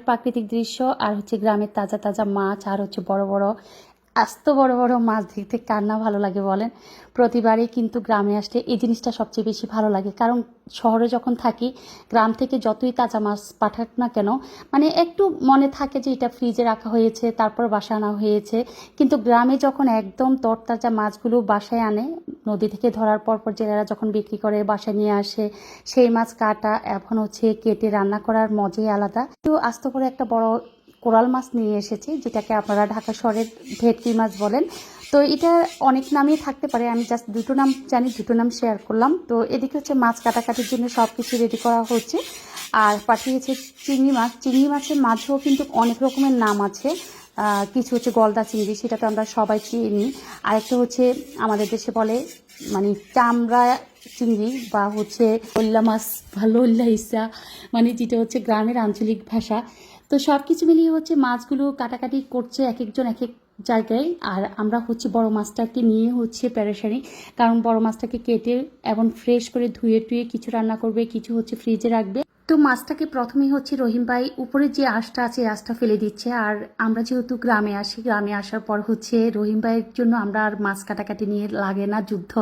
প্রাকৃতিক দৃশ্য আর হচ্ছে গ্রামের তাজা তাজা মাছ আর হচ্ছে বড় বড় আস্ত বড় বড় মাছ দেখতে কার না ভালো লাগে বলেন? প্রতিবারই কিন্তু গ্রামে আসলে এই জিনিসটা সবচেয়ে বেশি ভালো লাগে। কারণ শহরে যখন থাকি, গ্রাম থেকে যতই তাজা মাছ পাঠাক না কেন মানে একটু মনে থাকে যে এটা ফ্রিজে রাখা হয়েছে, তারপর বাসা আনা হয়েছে। কিন্তু গ্রামে যখন একদম তরতাজা মাছগুলো বাসায় আনে, নদী থেকে ধরার পর পর জেলেরা যখন বিক্রি করে, বাসায় নিয়ে আসে, সেই মাছ কাটা, এখন হচ্ছে কেটে রান্না করার মজাই আলাদা। তো আস্ত করে একটা বড় কোরাল মাছ নিয়ে এসেছি, যেটাকে আপনারা ঢাকা শহরের ভেটকি মাছ বলেন। তো এটা অনেক নামই থাকতে পারে, আমি জাস্ট দুটো নাম জানি, দুটো নাম শেয়ার করলাম। তো এদিকে হচ্ছে মাছ কাটাকাটির জন্য সব কিছু রেডি করা হচ্ছে। আর পাঠিয়েছে চিংড়ি মাছ। চিংড়ি মাছের মাঝেও কিন্তু অনেক রকমের নাম আছে। কিছু হচ্ছে গলদা চিংড়ি, সেটা তো আমরা সবাই চিনি। আরেকটা হচ্ছে আমাদের দেশে বলে মানে চামড়া চিংড়ি বা হচ্ছে ওল্লা মাছ বা লোল্লা ইসা মানে যেটা হচ্ছে গ্রামের আঞ্চলিক ভাষা। তো সব কিছু মিলিয়ে হচ্ছে মাছগুলো কাটাকাটি করছে এক একজন এক এক জায়গায়। আর আমরা হচ্ছে বড় মাছটাকে নিয়ে হচ্ছে প্যারেশানি কারণ বড় মাছটাকে কেটে এবং ফ্রেশ করে ধুয়ে টুয়ে কিছু রান্না করবে, কিছু হচ্ছে ফ্রিজে রাখবে। তো মাছটাকে প্রথমেই হচ্ছে রহিম ভাই উপরে যে আঁশটা আছে আঁশটা ফেলে দিচ্ছে। আর আমরা যেহেতু গ্রামে আসি, গ্রামে আসার পর হচ্ছে রহিম ভাইয়ের জন্য আমরা আর মাছ কাটাকাটি নিয়ে লাগে না যুদ্ধ।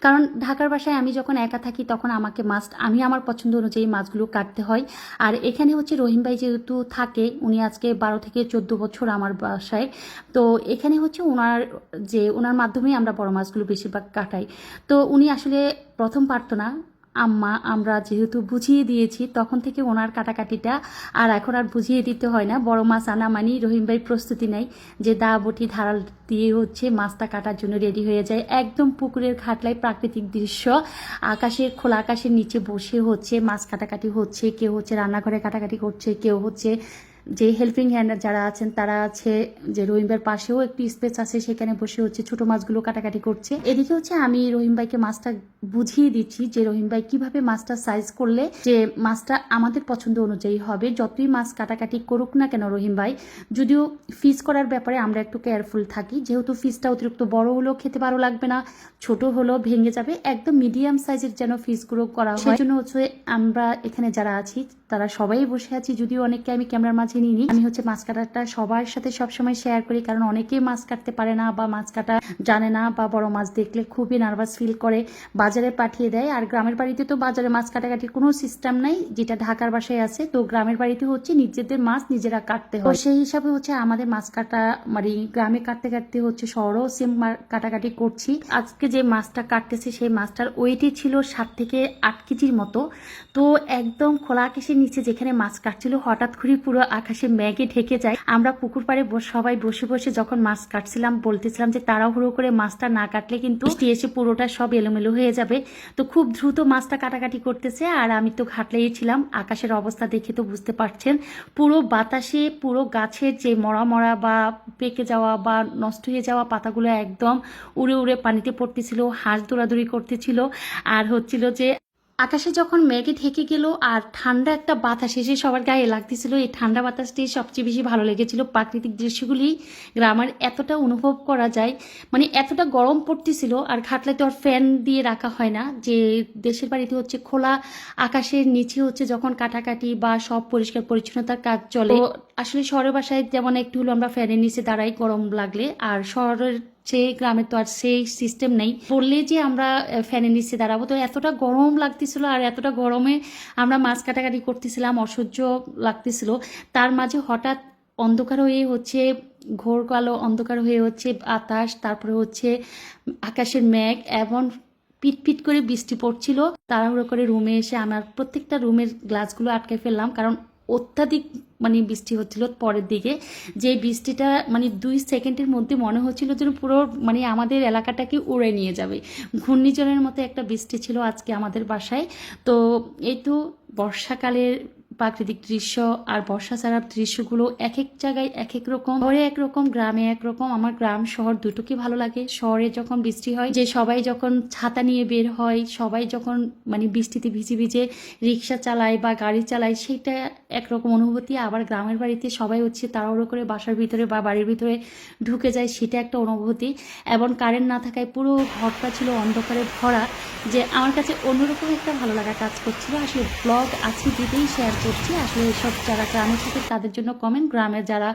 কারণ ঢাকার বাসায় আমি যখন একা থাকি, তখন আমাকে মাছ, আমি আমার পছন্দ অনুযায়ী মাছগুলো কাটতে হয়। আর এখানে হচ্ছে রহিম ভাই যেহেতু থাকে, উনি আজকে বারো থেকে চোদ্দ বছর আমার বাসায়। তো এখানে হচ্ছে ওনার যে, ওনার মাধ্যমেই আমরা বড় মাছগুলো বেশিরভাগ কাটাই। তো উনি আসলে প্রথম পারতো না। আম্মা, আমরা যেহেতু বুঝিয়ে দিয়েছি, তখন থেকে ওনার কাটাকাটিটা আর এখন আর বুঝিয়ে দিতে হয় না। বড় মাছ আনা মানি, রহিম ভাই প্রস্তুতি নেয় যে দা বটি ধারাল দিয়ে হচ্ছে মাছটা কাটার জন্য রেডি হয়ে যায়। একদম পুকুরের খাটলায় প্রাকৃতিক দৃশ্য। আকাশের খোলা আকাশের নিচে বসে হচ্ছে, মাছ কাটাকাটি হচ্ছে, কেউ হচ্ছে রান্নাঘরে কাটাকাটি করছে, কেউ হচ্ছে যে হেল্পিং হ্যান্ড যারা আছেন তারা আছে যে রহিমবার পাশেও একটু স্পেস আছে সেখানে বসে হচ্ছে ছোট মাছগুলো কাটাকাটি করছে। এদিকে হচ্ছে আমি রহিম ভাইকে মাছটা বুঝিয়ে দিচ্ছি যে রহিম ভাই কীভাবে মাছটা সাইজ করলে যে মাছটা আমাদের পছন্দ অনুযায়ী হবে। যতই মাছ কাটাকাটি করুক না কেন রহিম ভাই যদিও ফিস করার ব্যাপারে আমরা একটু কেয়ারফুল থাকি। যেহেতু ফিসটা অতিরিক্ত বড় হলেও খেতে ভালো লাগবে না ছোট হলেও ভেঙে যাবে। একদম মিডিয়াম সাইজের যেন ফিসগুলো করা হয়। জন্য হচ্ছে আমরা এখানে যারা আছি তারা সবাই বসে আছি, যদিও অনেককে আমি ক্যামেরার মাঝে নিই আমি হচ্ছে মাছ কাটাটা সবার সাথে সবসময় শেয়ার করি, কারণ অনেকেই মাছ কাটতে পারে না বা মাছ কাটা জানে না বা বড় মাছ দেখলে খুবই নার্ভাস ফিল করে। বাজারে পাঠিয়ে দেয়, আর গ্রামের বাড়িতে তো বাজারে মাছ কাটাকাটির কোনো সিস্টেম নাই, যেটা ঢাকার বাসায় আছে। তো গ্রামের বাড়িতে হচ্ছে নিজেদের মাছ নিজেরা কাটতে হয়। সেই হিসাবে হচ্ছে আমাদের মাছ কাটা মানে গ্রামে কাটতে কাটতে হচ্ছে শহরেও সেম কাটাকাটি করছি। আজকে যে মাছটা কাটতেছে, সেই মাছটার ওয়েটই ছিল সাত থেকে আট কেজির মতো। তো একদম খোলা আকাশের নিচে যেখানে মাছ কাটছিল, হঠাৎ করে পুরো আকাশে ম্যাগে ঢেকে যায়। আমরা পুকুর পাড়ে সবাই বসে বসে যখন মাছ কাটছিলাম, বলতেছিলাম যে তাড়াহুড়ো করে মাছটা না কাটলে কিন্তু এসে পুরোটা সব এলোমেলো হয়ে যাবে। তো খুব দ্রুত মাছটা কাটাকাটি করতেছে আর আমি তো ঘাটলেই ছিলাম। আকাশের অবস্থা দেখে তো বুঝতে পারছেন। পুরো বাতাসে, পুরো গাছের যে মরা মরা বা পেকে যাওয়া বা নষ্ট হয়ে যাওয়া পাতাগুলো একদম উড়ে উড়ে পানিতে পড়তেছিল, হাঁস দৌড়াদৌড়ি করতেছিল। আর হচ্ছিল যে আকাশে যখন মেঘে ঢেকে গেল আর ঠান্ডা একটা বাতাস এসে সবার গায়ে লাগতেছিল এই ঠান্ডা বাতাসটি সবচেয়ে বেশি ভালো লেগেছিল প্রাকৃতিক দৃশ্যগুলি গ্রামের এতটা অনুভব করা যায় মানে এতটা গরম পড়তেছিল আর খাটলায় তো আর ফ্যান দিয়ে রাখা হয় না যে দেশের বাড়িতে হচ্ছে খোলা আকাশের নিচে হচ্ছে যখন কাটাকাটি বা সব পরিষ্কার পরিচ্ছন্নতার কাজ চলে। আসলে শহরের বাসায় যেমন একটু হলো আমরা ফ্যানের নিচে দাঁড়াই গরম লাগলে আর শহরের চেয়ে গ্রামে তো আর সেই সিস্টেম নেই। বললে যে আমরা ফ্যানের নিচে দাঁড়াবো। তো এতটা গরম লাগতেছিল আর এতটা গরমে আমরা মাছ কাটাকাটি করতেছিলাম, অসহ্য লাগতেছিল। তার মাঝে হঠাৎ অন্ধকার হয়ে হচ্ছে, ঘোর কালো অন্ধকার হয়ে হচ্ছে বাতাস, তারপরে হচ্ছে আকাশের মেঘ এবং পিট পিট করে বৃষ্টি পড়ছিল। তাড়াহুড়ো করে রুমে এসে আমার প্রত্যেকটা রুমের গ্লাসগুলো আটকে ফেললাম। কারণ অত্যাধিক মানে বৃষ্টি হচ্ছিল পরের দিকে। যে বৃষ্টিটা মানে দুই সেকেন্ডের মধ্যে মনে হচ্ছিল যেন পুরো মানে আমাদের এলাকাটাকে উড়ে নিয়ে যাবে। ঘূর্ণিঝড়ের মতো একটা বৃষ্টি ছিল আজকে আমাদের বাসায়। তো এই তো বর্ষাকালের প্রাকৃতিক দৃশ্য আর বর্ষা ছাড়ার দৃশ্যগুলো এক এক জায়গায় এক এক রকম, শহরে একরকম গ্রামে একরকম আমার গ্রাম, শহর দুটোকে ভালো লাগে। শহরে যখন বৃষ্টি হয়, যে সবাই যখন ছাতা নিয়ে বের হয়, সবাই যখন মানে বৃষ্টিতে ভিজে ভিজে রিক্সা চালায় বা গাড়ি চালায় সেটা একরকম অনুভূতি। আবার গ্রামের বাড়িতে সবাই হচ্ছে তাড়াহুড়ো করে বাসার ভিতরে বা বাড়ির ভিতরে ঢুকে যায়, সেটা একটা অনুভূতি। এবং কারেন্ট না থাকায় পুরো ঘরটা ছিল অন্ধকারে ভরা। যে আমার কাছে অন্যরকম একটা ভালো লাগা কাজ করছিল। আসলে ব্লগ আছে দিতেই শেয়ার করছি। আসলে এইসব যারা গ্রামে থাকে তাদের জন্য কমন গ্রামে যারা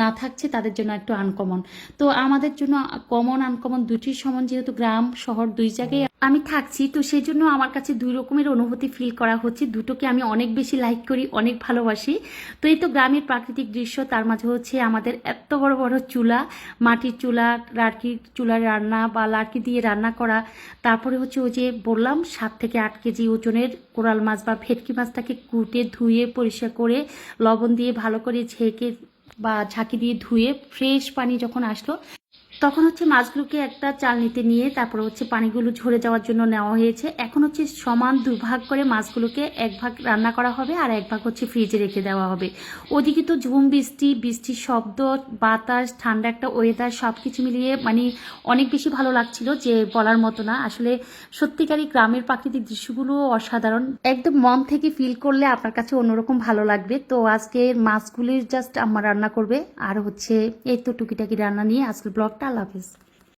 না থাকছে, তাদের জন্য একটু আনকমন তো আমাদের জন্য কমন আনকমন দুটি সমান, যেহেতু গ্রাম, শহর দুই জায়গায় আমি থাকছি, তো সেই জন্য আমার কাছে দুই রকমের অনুভূতি ফিল করা হচ্ছে। দুটোকে আমি অনেক বেশি লাইক করি, অনেক ভালোবাসি। তো এই তো গ্রামের প্রাকৃতিক দৃশ্য, তার মাঝে হচ্ছে আমাদের এত বড় বড় চুলা, মাটির চুলা, লাড়কির চুলার রান্না বা লাড়কি দিয়ে রান্না করা। তারপরে হচ্ছে ওই যে বললাম, সাত থেকে আট কেজি ওজনের কোরাল মাছ বা ভেটকি মাছটাকে কুটে, ধুয়ে, পরিষ্কার করে, লবণ দিয়ে ভালো করে ঝেঁকে বা ঝাঁকি দিয়ে ধুয়ে ফ্রেশ পানি যখন আসলো তখন হচ্ছে মাছগুলোকে একটা চালনিতে নিয়ে তারপরে হচ্ছে পানিগুলো ঝরে যাওয়ার জন্য নেওয়া হয়েছে। এখন হচ্ছে সমান দুভাগ করে মাছগুলোকে এক ভাগ রান্না করা হবে আর এক ভাগ হচ্ছে ফ্রিজে রেখে দেওয়া হবে। ওদিকে তো ঝুম, বৃষ্টি, বৃষ্টির শব্দ, বাতাস, ঠান্ডা একটা ওয়েদার সব কিছু মিলিয়ে মানে অনেক বেশি ভালো লাগছিল যে বলার মতো না। আসলে সত্যিকারই গ্রামের প্রাকৃতিক দৃশ্যগুলো অসাধারণ। একদম মন থেকে ফিল করলে আপনার কাছে অন্যরকম ভালো লাগবে। তো আজকে মাছগুলির জাস্ট আমার রান্না করবে। আর হচ্ছে এই তো টুকিটাকি রান্না নিয়ে আজকের ব্লগটা আল্লাহ হাফিজ